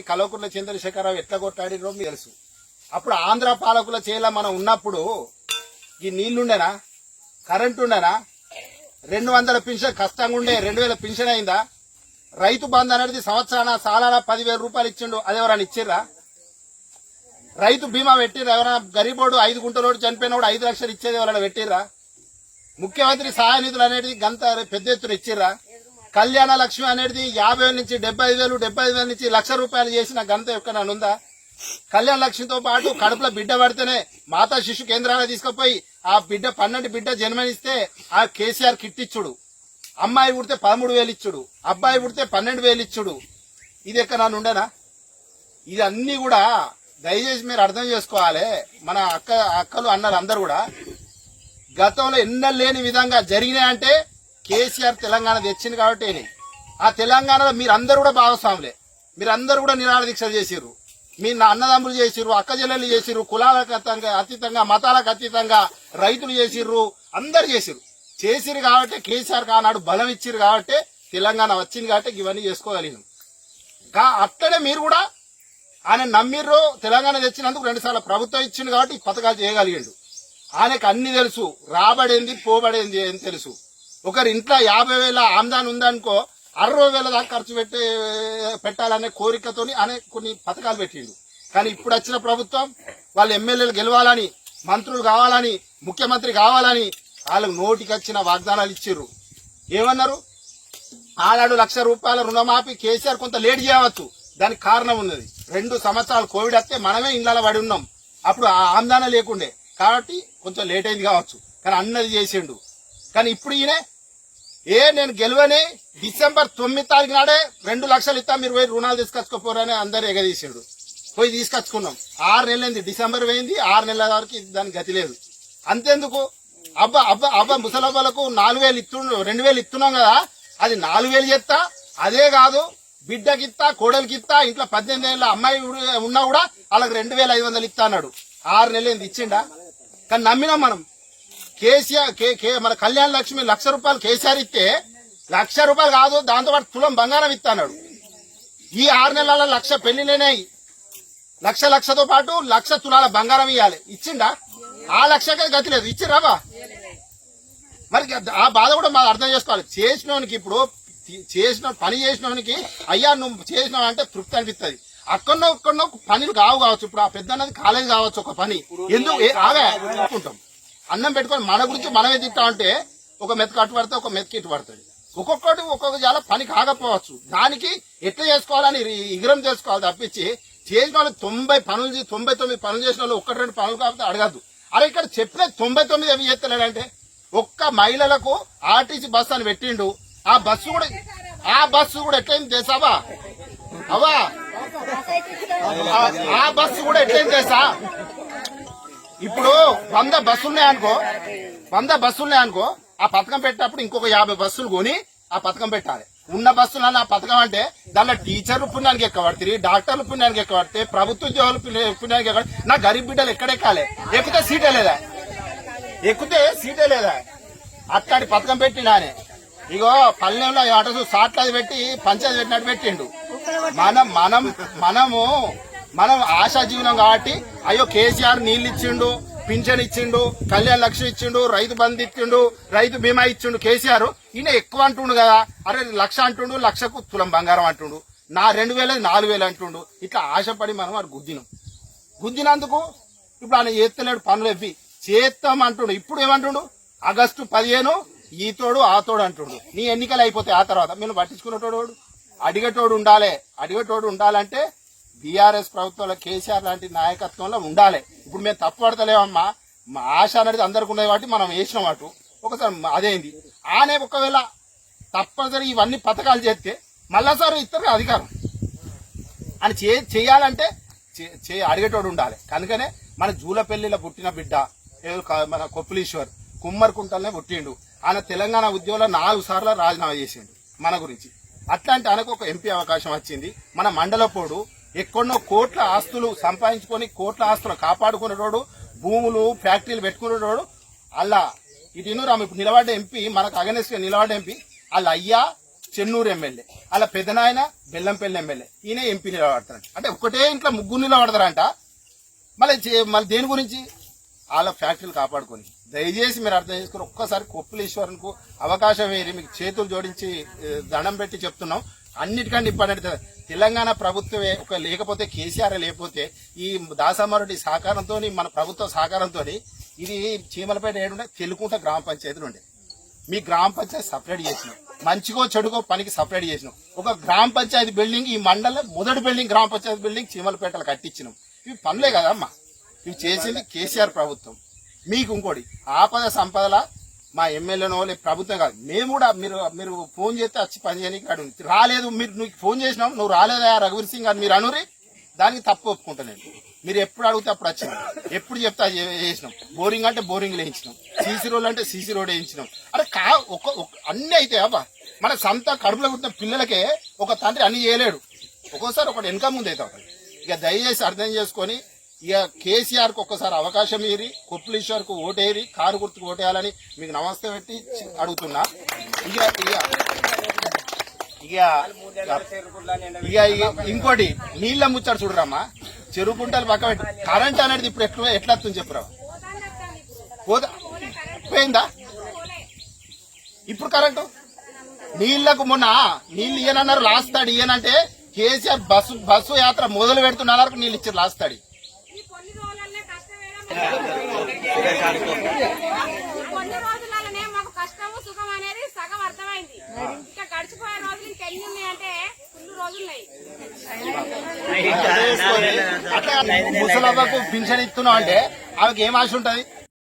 కల్వకుంట్ల చంద్రశేఖరరావు ఎట్లా కొట్లాడిరో మీకు తెలుసు. అప్పుడు ఆంధ్ర పాలకుల చేయాల మనం ఉన్నప్పుడు ఈ నీళ్ళుండేనా? కరెంట్ ఉండేనా రెండు వందల పింఛన్ కష్టంగా ఉండే రెండు వేల పింఛన్ అయిందా? రైతు బంధు అనేది సంవత్సరాన సాలాన పదివేల రూపాయలు ఇచ్చిండు అది ఎవరైనా ఇచ్చిర్రా? రైతు బీమా పెట్టిర్రా? ఎవరైనా గరీబోడు ఐదు గుంటలోడు చనిపోయినోడు ఐదు లక్షలు ఇచ్చేది ఎవరైనా పెట్టిర్రా? ముఖ్యమంత్రి సహాయ నిధులు అనేది గంత పెద్ద ఎత్తున ఇచ్చిర్రా? కళ్యాణ లక్ష్మి అనేది యాభై వేల నుంచి డెబ్బై ఐదు వేలు డెబ్బై ఐదు వేల నుంచి లక్ష రూపాయలు చేసిన గంత యొక్క ఉందా కళ్యాణ లక్ష్మితో పాటు కడుపులో బిడ్డ పడితేనే మాతా శిశు కేంద్రాలు తీసుకుపోయి ఆ బిడ్డ పన్నెండు బిడ్డ జన్మనిస్తే ఆ కేసీఆర్ కిట్ ఇచ్చుడు. అమ్మాయి పుడితే పదమూడు వేలు ఇచ్చుడు. అబ్బాయి పుడితే పన్నెండు వేలు ఇచ్చుడు. ఇది ఎక్క నన్ను ఉండేనా ఇది అన్ని కూడా దయచేసి మీరు అర్థం చేసుకోవాలి. మన అక్క అక్కలు అన్నారు అందరు కూడా గతంలో ఎన్నో లేని విధంగా జరిగినాయంటే కేసీఆర్ తెలంగాణ తెచ్చింది కాబట్టి ఆ తెలంగాణలో మీరందరూ కూడా భాగస్వాములే. మీరందరూ కూడా నిరాహార దీక్ష చేసిర్రు. మీ నా అన్నదమ్ములు చేసిర్రు అక్క చెల్లెలు చేసిర్రు కులాలకు అతీతంగా మతాలకు అతీతంగా రైతులు చేసిర్రు అందరు చేసిర్రు. చేసిర్రు కాబట్టి కేసీఆర్ కానాడు బలం ఇచ్చిర్రు కాబట్టి తెలంగాణ వచ్చింది కాబట్టి ఇవన్నీ చేసుకోగలిగినాం. కా అట్లనే మీరు కూడా ఆయన నమ్మిర్రు తెలంగాణ తెచ్చినందుకు రెండుసార్లు ప్రభుత్వం ఇచ్చింది కాబట్టి ఈ పథకాలు చేయగలిగిండు. ఆయనకు అన్ని తెలుసు. రాబడింది పోబడింది అని తెలుసు. ఒకరి ఇంట్లో యాభై వేల ఆమ్దాన్ ఉందనుకో అరవై వేల దాకా ఖర్చు పెట్టే పెట్టాలనే కోరికతోని అనే కొన్ని పథకాలు పెట్టిండు. కానీ ఇప్పుడు వచ్చిన ప్రభుత్వం వాళ్ళు ఎమ్మెల్యేలు గెలవాలని మంత్రులు కావాలని ముఖ్యమంత్రి కావాలని వాళ్ళకు నోటికి వచ్చిన వాగ్దానాలు ఇచ్చిర్రు. ఏమన్నారు? ఆనాడు లక్ష రూపాయల రుణమాఫీ కేసీఆర్ కొంత లేట్ చేయవచ్చు దానికి కారణం ఉన్నది. రెండు సంవత్సరాలు కోవిడ్ వస్తే మనమే ఇళ్ళ పడి ఉన్నాం. అప్పుడు ఆ ఆందోళన లేకుండే. కాబట్టి కొంచెం లేట్ అయింది కావచ్చు. కానీ అన్నది చేసిండు. కానీ ఇప్పుడు ఈయన ఏ నేను గెలవని డిసెంబర్ తొమ్మిది తారీఖు నాడే రెండు లక్షలు ఇస్తా మీరు పోయి రుణాలు తీసుకొచ్చుకోపోరని అందరు ఎగదీసాడు. పోయి తీసుకొచ్చుకున్నాం. ఆరు నెలలైంది డిసెంబర్ పోయింది ఆరు నెలల వరకు దానికి గతి లేదు. అంతెందుకు? అబ్బా అబ్బా అబ్బా ముసలబ్బలకు నాలుగు వేలు ఇత్తు రెండు వేలు ఇస్తున్నాం కదా అది నాలుగు వేలు చెప్తా అదే కాదు బిడ్డకి ఇస్తా కోడలికి ఇస్తా ఇంట్లో పద్దెనిమిది ఏళ్ళ అమ్మాయి ఉన్నా కూడా వాళ్ళకి రెండు వేల ఐదు వందలు ఇస్తా అన్నాడు. ఆరు నెలలు ఇచ్చిండా? కానీ నమ్మినాం మనం. కేసీఆర్ కే కే మన కళ్యాణ లక్ష్మి లక్ష రూపాయలు కేసీఆర్ ఇస్తే లక్ష రూపాయలు కాదు దాంతో పాటు తులం బంగారం ఇస్తాడు ఈ ఆరు నెలల లక్ష పెళ్ళిలేనాయి లక్ష లక్షతో పాటు లక్ష తులాల బంగారం ఇవ్వాలి ఇచ్చిండా? ఆ లక్షకే గతి లేదు. ఇచ్చిరాబా మరి ఆ బాధ కూడా మనం అర్థం చేసుకోవాలి. చేసినోనికి ఇప్పుడు చేసిన పని చేసినోనికి అయ్యా నువ్వు చేసినావు అంటే తృప్తి అనిపిస్తుంది. అక్కడో ఇక్కడో పనులు కావు కావచ్చు. ఇప్పుడు ఆ పెద్ద కాలేజ్ కావచ్చు ఒక పని. ఎందుకు? ఆగా? అనుకుంటాం. అన్నం పెట్టుకొని మన గురించి మనమే తిట్టా అంటే ఒక మెతక అటు పడితే ఒక మెతక ఇటు పడుతుంది. ఒక్కొక్కటి ఒక్కొక్క చాలా పని కాకపోవచ్చు. దానికి ఎట్లా చేసుకోవాలని ఇగ్రం ఇగరం చేసుకోవాలి తప్పించి చేసిన వాళ్ళు తొంభై పనులు తొంభై తొమ్మిది పనులు చేసిన వాళ్ళు ఒకటి రెండు పనులు కాకపోతే అడగద్దు. అరే ఇక్కడ చెప్పిన తొంభై తొమ్మిది ఏమి చేస్తున్నాడంటే ఒక్క మహిళలకు ఆర్టీసీ బస్సు అని పెట్టిండు. ఆ బస్సు కూడా ఆ బస్సు కూడా ఎట్లయింది చేసావా అవా ఆ బస్సు కూడా ఎట్లయింది చేసా ఇప్పుడు వంద బస్సులు ఉన్నాయనుకో వంద బస్సులు ఉన్నాయనుకో ఆ పథకం పెట్టినప్పుడు ఇంకొక యాభై బస్సులు కొని ఆ పథకం పెట్టాలి. ఉన్న బస్సులలో ఆ పథకం అంటే దానిలో టీచర్లు పుణ్యానికి ఎక్కబడుతుంది డాక్టర్లు పుణ్యానికి ఎక్కబడితే ప్రభుత్వ ఉద్యోగులు పుణ్య- పుణ్యానికి ఎక్కబడి నా గరీబ్ బిడ్డలు ఎక్కడెక్కాలి? ఎక్కితే సీటే లేదా? ఎక్కితే సీటే లేదా? అట్లాంటి పథకం పెట్టినానే ఇగో పల్లెంలో అటు సాట్లది పెట్టి పంచాయతీ పెట్టినట్టు పెట్టిండు. మనం మనం మనము మనం ఆశా జీవనం కాబట్టి అయ్యో కేసీఆర్ నీళ్ళు ఇచ్చిండు పింఛన్ ఇచ్చిండు కళ్యాణ లక్ష ఇచ్చిండు రైతు బంధు ఇచ్చిండు రైతు బీమా ఇచ్చిండు కేసీఆర్ ఈయన ఎక్కువ అంటుండు కదా. అరే లక్ష అంటుండు లక్షకు తులం బంగారం అంటుండు. నా రెండు వేల నాలుగు వేలు అంటుండు. ఇట్లా ఆశపడి మనం వాడు గుద్దినాం. గుద్దినందుకు ఇప్పుడు ఆయన చేస్తలేడు పనులు ఎవ్వి. చేస్తాం అంటుండు. ఇప్పుడు ఏమంటుండు? ఆగస్టు పదిహేను ఈ తోడు ఆ తోడు అంటుండు. నీ ఎన్నికలు అయిపోతాయి ఆ తర్వాత. మేము పట్టించుకునేటోడు వాడు. అడిగేటోడు ఉండాలి. అడిగేటోడు ఉండాలంటే బీఆర్ఎస్ ప్రభుత్వంలో కేసీఆర్ లాంటి నాయకత్వంలో ఉండాలి. ఇప్పుడు మేము తప్పు పడతలేమమ్మా. మా ఆశ అనేది అందరికి ఉన్నది కాబట్టి మనం వేసినాం అటు. ఒకసారి అదేంది? ఆనే ఒకవేళ తప్పనిసరి ఇవన్నీ పథకాలు చేస్తే మళ్ళాసారి ఇస్తారు అధికారం. అని చే చేయాలంటే చే- చే అడిగేటోడు ఉండాలి. కనుకనే మన జూలపల్లిలో పుట్టిన బిడ్డ మన కొప్పులీశ్వర్ కుమ్మరికుంటలనే పుట్టిండు. ఆయన తెలంగాణ ఉద్యోగంలో నాలుగు సార్లు రాజీనామా చేసిండు మన గురించి. అట్లాంటి ఆయనకు ఒక ఎంపీ అవకాశం వచ్చింది. మన మండలపోడు ఎక్కడో కోట్ల ఆస్తులు సంపాదించుకొని కోట్ల ఆస్తులు కాపాడుకునేటోడు భూములు ఫ్యాక్టరీలు పెట్టుకునేటోడు అలా ఇటు రాము ఇప్పుడు నిలబడ్డ ఎంపీ మనకు అగనెస్ట్ నిలబడ్డ ఎంపీ వాళ్ళ అయ్యా చెన్నూరు ఎమ్మెల్యే అలా పెద్దనాయన బెల్లంపల్లి ఎమ్మెల్యే ఈయన ఎంపీ నిలబడతారంట అంటే ఒకటే ఇంట్లో ముగ్గురు నిలబడతారంట. మళ్ళీ మళ్ళీ దేని గురించి? వాళ్ళ ఫ్యాక్టరీలు కాపాడుకొని. దయచేసి మీరు అర్థం చేసుకుని ఒక్కసారి కొప్పులేశ్వరన్కు అవకాశం వేరి మీకు చేతులు జోడించి దండం పెట్టి చెప్తున్నాం. అన్నిటికంటే ఇంపార్టెంట్ తెలంగాణ ప్రభుత్వమే ఒక లేకపోతే కేసీఆర్ లేకపోతే ఈ దాసమారెడ్డి సహకారంతో మన ప్రభుత్వ సహకారంతో ఇది చీమలపేట ఏడుండే తెలుకుంట గ్రామ పంచాయతీలు ఉండే. మీ గ్రామ పంచాయతీ సపరేట్ చేసినాం. మంచిగో చెడుగో పనికి సపరేట్ చేసినాం. ఒక గ్రామ పంచాయతీ బిల్డింగ్ ఈ మండలం మొదటి బిల్డింగ్ గ్రామ పంచాయతీ బిల్డింగ్ చీమలపేటలు కట్టించినాం. ఇవి పనులే కదమ్మా. ఇవి చేసింది కేసీఆర్ ప్రభుత్వం. మీకు ఇంకోటి ఆపద సంపదల మా ఎమ్మెల్యేనో లేదు ప్రభుత్వం కాదు. మేము కూడా మీరు మీరు ఫోన్ చేస్తే వచ్చి పని చేయడానికి అడుగు రాలేదు మీరు నీకు ఫోన్ చేసినాం నువ్వు రాలేదా రఘువీర్ సింగ్ అని మీరు అనురి దానికి తప్పు ఒప్పుకుంటా నేను. మీరు ఎప్పుడు అడిగితే అప్పుడు వచ్చినాం. ఎప్పుడు చెప్తే చేసినాం. బోరింగ్ అంటే బోరింగ్ వేయించినాం సీసీ రోడ్ అంటే సీసీ రోడ్ వేయించినాం. అరే కా ఒక ఒక- అన్ని అయితే అబ్బా మన సొంత కడుపులో పుట్టిన పిల్లలకే ఒక తండ్రి అన్ని చేయలేడు. ఒక్కోసారి ఒకటి వెనక ముందు అవుతాం ఇక దయచేసి అర్థం చేసుకొని ఇక కేసీఆర్కు ఒక్కసారి అవకాశం ఏరి కొప్పులీశ్వర్కు ఓటేరి కారు గుర్తుకు ఓటేయాలని మీకు నమస్తే పెట్టి అడుగుతున్నా. ఇక ఇక ఇక ఇంకోటి నీళ్ళ ముచ్చాడు చూడరమ్మా. చెరువు గుంటలు పక్క పెట్టి కరెంట్ అనేది ఇప్పుడు ఎట్లా ఎట్లా వస్తుంది చెప్పురా పోదా? పోయిందా? ఇప్పుడు కరెంటు? నీళ్ళకు మొన్న నీళ్ళు ఇయ్యనన్నారు లాస్తాడు ఇయ్యనంటే కేసీఆర్ బస్సు బస్సు యాత్ర మొదలు పెడుతున్నారు నీళ్ళు ఇచ్చారు లాస్తాడు ఈ కొన్ని రోజులనే కష్టమేనా ఈ కొన్ని రోజులలోనే మాకు కష్టము సుఖం అనేది సగం అర్థమైంది. ఇంకా గడిచిపోయే రోజులు ఇంకా ఎన్ని ఉన్నాయంటే ఫుల్ రోజులున్నాయి. అట్లా పింఛన్ ఇస్తున్నావు అంటే ఆమెకి ఏం ఆశ ఉంటది?